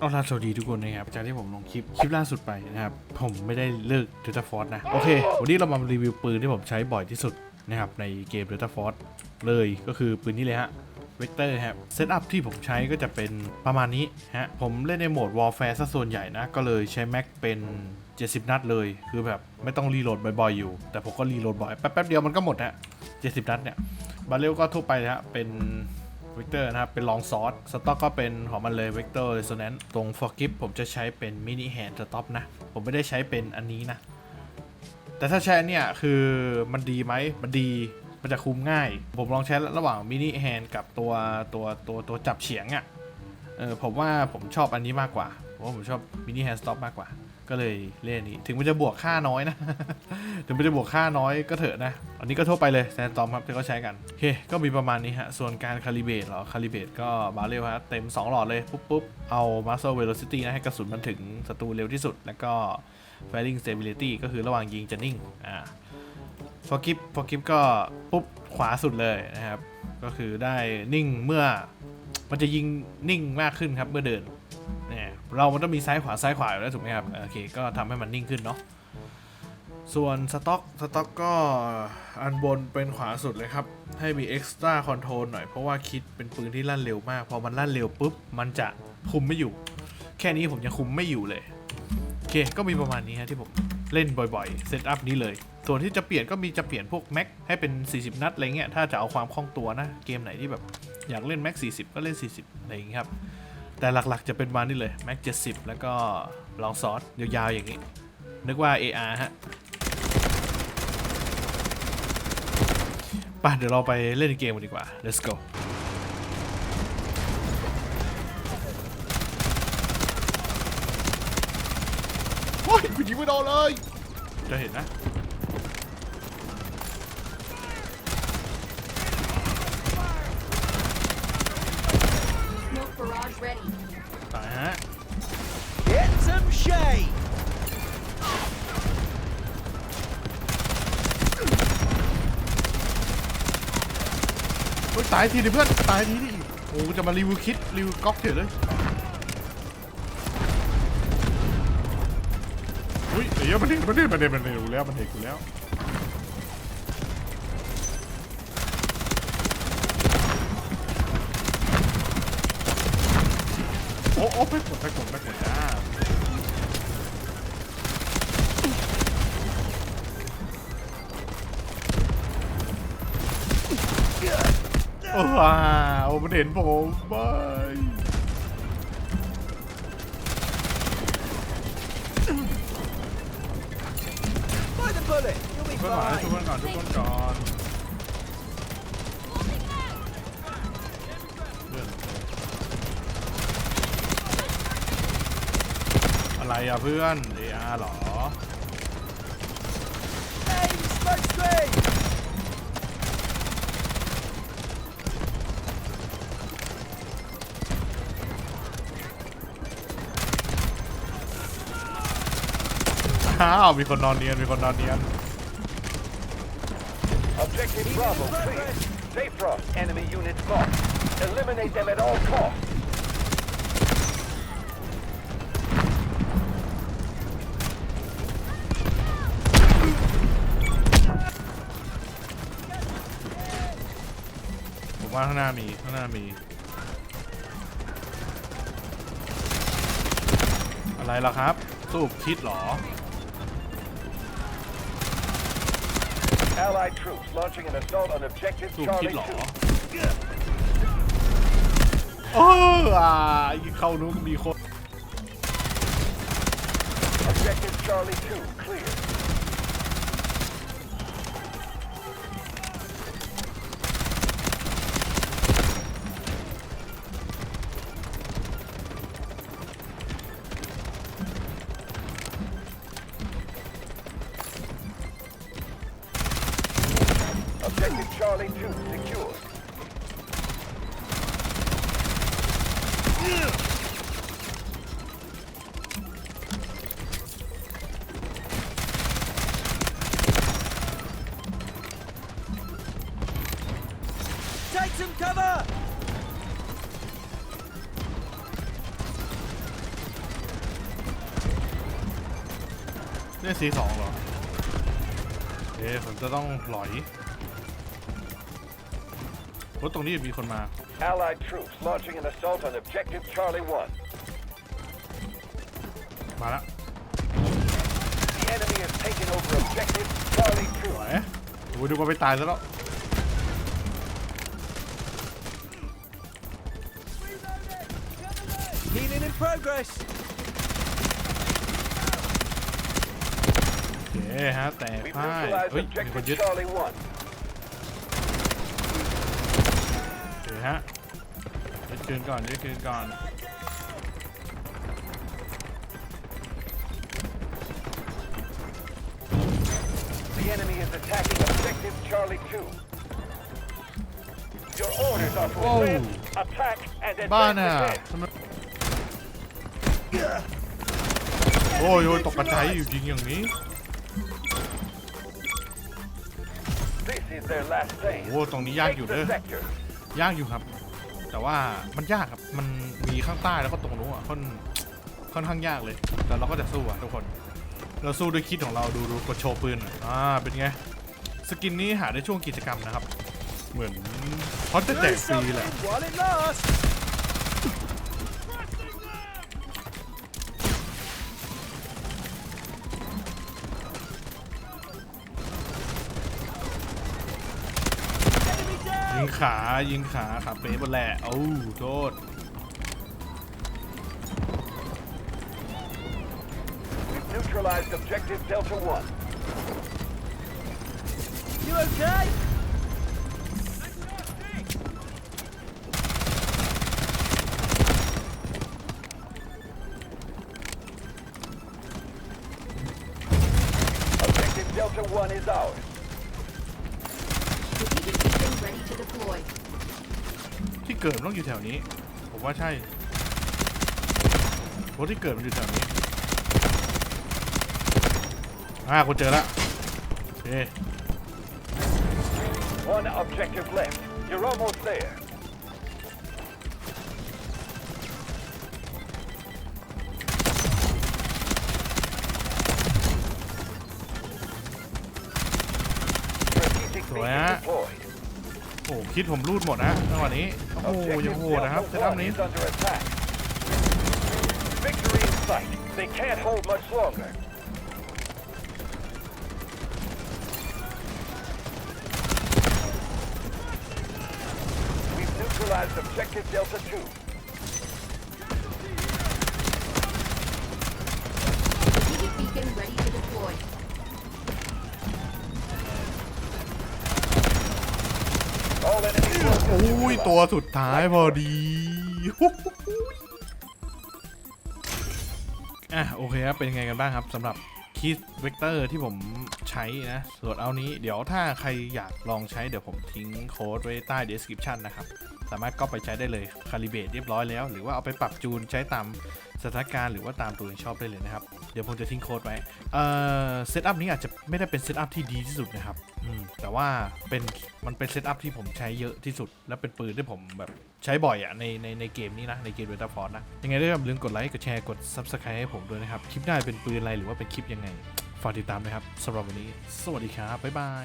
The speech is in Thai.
เอาล่ะสวัสดีทุกคนนะครับจากที่ผมลงคลิปคลิปล่าสุดไปนะครับ ผมไม่ได้เลิก Delta Force นะ โอเค วันนี้เรามารีวิวปืนที่ผมใช้บ่อยที่สุดนะครับในเกม Delta Force เลยก็คือปืนนี้เลยฮะเวกเตอร์ครับเซตอัพที่ผมใช้ก็จะเป็นประมาณนี้ฮะผมเล่นในโหมด Warfare ซะส่วนใหญ่นะ ก็เลยใช้แม็กเป็น 70 นัดเลย คือแบบไม่ต้องรีโหลดบ่อยๆอยู่ แต่ผมก็รีโหลดบ่อย แป๊บๆเดียวมันก็หมดฮะ70 นัดเนี่ยบาเรลก็ทั่วไปนะฮะเป็น เวกเตอร์นะครับ เป็นลองซอสสต็อกก็เป็นของมันเลยเวกเตอร์เรโซแนนตรงฟอร์กิฟผมจะใช้เป็นมินิแฮนด์สต็อปนะ ผมไม่ได้ใช้เป็นอันนี้นะ แต่ถ้าใช้เนี่ยคือมันดีไหมมันดีมันจะคุมง่าย ผมลองใช้ระหว่างมินิแฮนกับตัวตัวตัวตัวจับเฉียงอะ่ะเออผมว่าผมชอบอันนี้มากกว่า เพราะว่าผมชอบมินิแฮนสต็อปมากกว่า ก็เลยเล่นนี้ ถึงมันจะบวกค่าน้อยนะ ถึงมันจะบวกค่าน้อยก็เถอะนะ อันนี้ก็ทั่วไปเลยแซนตอมครับที่เขาใช้กัน โอเค ก็มีประมาณนี้ฮะ ส่วนการคาลิเบตเหรอ คาลิเบตก็บาเรลฮะ เต็ม 2 หลอดเลย ปุ๊บปุ๊บเอามาสเตอร์เวโ c ซิตี้นะ ให้กระสุนมันถึงศัตรูเร็วที่สุด แล้วก็ firing stability ก็คือระหว่างยิงจะนิ่ง อ่าฟอกิฟฟอกิฟก็ปุ๊บขวาสุดเลยนะครับ ก็คือได้นิ่งเมื่อมันจะยิงนิ่งมากขึ้นครับเมื่อเดิน เรามันต้องมีซ้ายขวาซ้ายขวาอยู่แล้วถูกไหมครับโอเคก็ทำให้มันนิ่งขึ้นเนาะส่วนสต็อกสต็อกก็อันบนเป็นขวาสุดเลยครับ ให้มี extra control หน่อย เพราะว่าคิดเป็นปืนที่ลั่นเร็วมาก พอมันลั่นเร็วปุ๊บ มันจะคุมไม่อยู่ แค่นี้ผมยังคุมไม่อยู่เลย โอเค ก็มีประมาณนี้ฮะที่ผมเล่นบ่อยๆ เซตอัพนี้เลย ส่วนที่จะเปลี่ยนก็มีจะเปลี่ยนพวกแม็กให้เป็น 40 นัดอะไรเงี้ย ถ้าจะเอาความคล่องตัวนะ เกมไหนที่แบบอยากเล่นแม็ก40 ก็เล่น 40 อะไรอย่างเงี้ยครับ แต่หลักๆจะเป็นมานี่เลยแม็ก70 แล้วก็ลองซอสยาวๆอย่างนี้ นึกว่า AR ฮะไปเดี๋ยวเราไปเล่นเกมกันดีกว่า let's go โอ้ยกูยิงไม่โดนเลย จะเห็นนะ Get some shade. เฮ้ยตายทีดิเพื่อน ตายทีดิโอ้จะมารีวิวคิดรีวิวก๊อกเถอะเลยอุ้ยเดี๋ยวมันเห็นมันเห็นมันเห็นมันเห็นกูแล้วมันเห็นกูแล้ว โอ้โอ้ไปกดไปกดไปกด ว้าวมันเห็นผมบาย By the bullet. You'll be เพื่อนหมาช่วยเพื่อนก่อนช่วยเพื่อนก่อนอะไรอะเพื่อน AR หรอ อ้าวมีคนนอนเนียนมีคนนอนเนียน Objective Bravo clear. Safe Frost, enemy units marked. Eliminate them at all costs. ผมว่าข้างหน้ามีข้างหน้ามี อะไรล่ะครับ สู้คิดเหรอ Allied troops launching an assault on objective สู้คิด Charlie เหรอ 2. โอ้อ่ายิงเข้านู้นก็มีคน Objective Charlie 2 clear. Charlie 2. Take some cover! This is all. เอ๊ะผมจะต้องหลอย รถตรงนี้มีคนมา Allied troops launching an assault on objective Charlie 1. มาแล้ว The enemy has taken over objective Charlie ส 2. วยโอ้ยดูว่าไปตายซะแล้ว Healing in progress. โอเคฮะ แตก We've พ่าย neutralized เฮ้ย มีคน objective ยึด Charlie 1. โอเคฮะยึดคืนก่อนยึดคืนก่อน The enemy is attacking objective Charlie 2. Your orders are to Whoa. advance, attack, and บ้า advance น่ะ ahead. ทำไมโอ้ยโอ้ยตกกระจายอยู่ยิงอย่างนี้ This is their last โอ้ phase. โหตรงนี้ยาก Take อยู่ the เด้อ sector. ยากอยู่ครับ แต่ว่ามันยากครับ มันมีข้างใต้แล้วก็ตรงนู้นอะค่อนค่อนข้างยากเลย แต่เราก็จะสู้อะทุกคน เราสู้ด้วยคิดของเราดูดูกดโชว์ปืน อะอ่าเป็นไง สกินนี้หาได้ช่วงกิจกรรมนะครับ เหมือนเพราะจะแจ Do กฟรีแหละ ขายิงขาขาเป๊ะหมดแหละโอ้โทษ We've neutralized objective Delta 1. You okay? Objective Delta 1 is ours. ที่เกิดมันต้องอยู่แถวนี้ ผมว่าใช่รถที่เกิดมันอยู่แถวนี้อ่ากูเจอละโอเค One objective left. You're almost there. Strategic beacon Right. deployed. โอ้คิดผมรูดหมดนะจังหวะนี้โอ้โหยังโหดนะครับเซตอัพนี้ Neutralize objective Delta 2. อุ้ยตัวสุดท้ายพอดีอะโอเคครับ เป็นไงกันบ้างครับสำหรับคิดเวกเตอร์ที่ผมใช้นะ ส่วนเอานี้เดี๋ยวถ้าใครอยากลองใช้เดี๋ยวผมทิ้งโค้ดไว้ใต้ description นะครับ สามารถก็ไปใช้ได้เลยคาลิเบตเรียบร้อยแล้ว หรือว่าเอาไปปรับจูนใช้ตามสถานการณ์หรือว่าตามตัวเองชอบได้เลยนะครับ เดี๋ยวผมจะทิ้งโค้ดไว้ เอ่อ เซตอัพนี้อาจจะไม่ได้เป็นเซตอัพที่ดีที่สุดนะครับ อืม แต่ว่าเป็น มันเป็นเซตอัพที่ผมใช้เยอะที่สุด และเป็นปืนที่ผมแบบใช้บ่อยอะในในในเกมนี้นะ ในเกมเวทฟอร์นะ ยังไงก็อย่าลืมกดไลค์ กดแชร์ กด Subscribe ให้ผมด้วยนะครับ คลิปหน้าเป็นปืนอะไรหรือว่าเป็นคลิปยังไง ฝากติดตามนะครับสำหรับวันนี้ สวัสดีครับ บ๊ายบาย